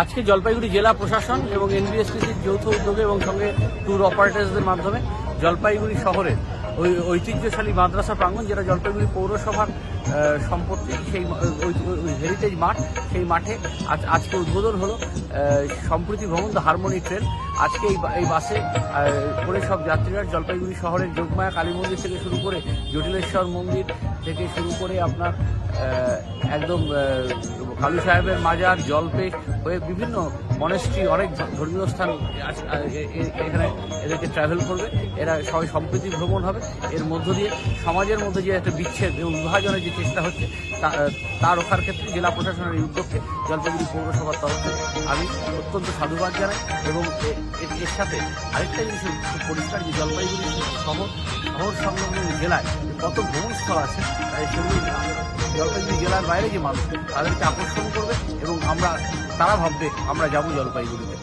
আজকে জলপাইগুড়ি জেলা প্রশাসন এবং এনবিএসটিসির যৌথ উদ্যোগে এবং সঙ্গে ট্যুর অপারেটার্সদের মাধ্যমে জলপাইগুড়ি শহরের ওই ঐতিহ্যশালী মাদ্রাসা প্রাঙ্গণ, যেটা জলপাইগুড়ি পৌরসভার সম্পত্তি, সেই হেরিটেজ মাঠ, সেই মাঠে আজ, আজকে উদ্বোধন হলো সম্প্রীতি ভ্রমণ দ্য হারমোনি ট্রেন। আজকে এই বাসে করে সব যাত্রীরা জলপাইগুড়ি শহরের যোগমায়া কালী মন্দির থেকে শুরু করে জটিলেশ্বর মন্দির থেকে শুরু করে আপনার একদম কালু সাহেবের মাজার, জলপেট হয়ে বিভিন্ন মনেস্ট্রি অনেক ধর্মীয় স্থান এখানে এদেরকে ট্রাভেল করবে। এরা সবাই সম্প্রীতি ভ্রমণ হবে। এর মধ্য দিয়ে সমাজের মধ্যে যে একটা বিচ্ছেদ এবং বিভাজনের যে চেষ্টা হচ্ছে, তা- রক্ষার ক্ষেত্রে জেলা প্রশাসনের এই উদ্যোগকে জলপাইগুড়ি পৌরসভার তরফ আমি অত্যন্ত সাধুবাদ জানাই এবং এর সাথে আরেকটা জিনিস পরিষ্কার যে জলপাইগুড়ি শহর শহর সংলগ্ন জেলায় কত ভ্রমণস্থল আছে, তাই সেগুলি জলপাইগুড়ি জেলার বাইরে যে মানুষ তাদেরকে আকর্ষণ করবে এবং আমরা, তারা ভাববে আমরা যাব জলপাইগুড়িতে।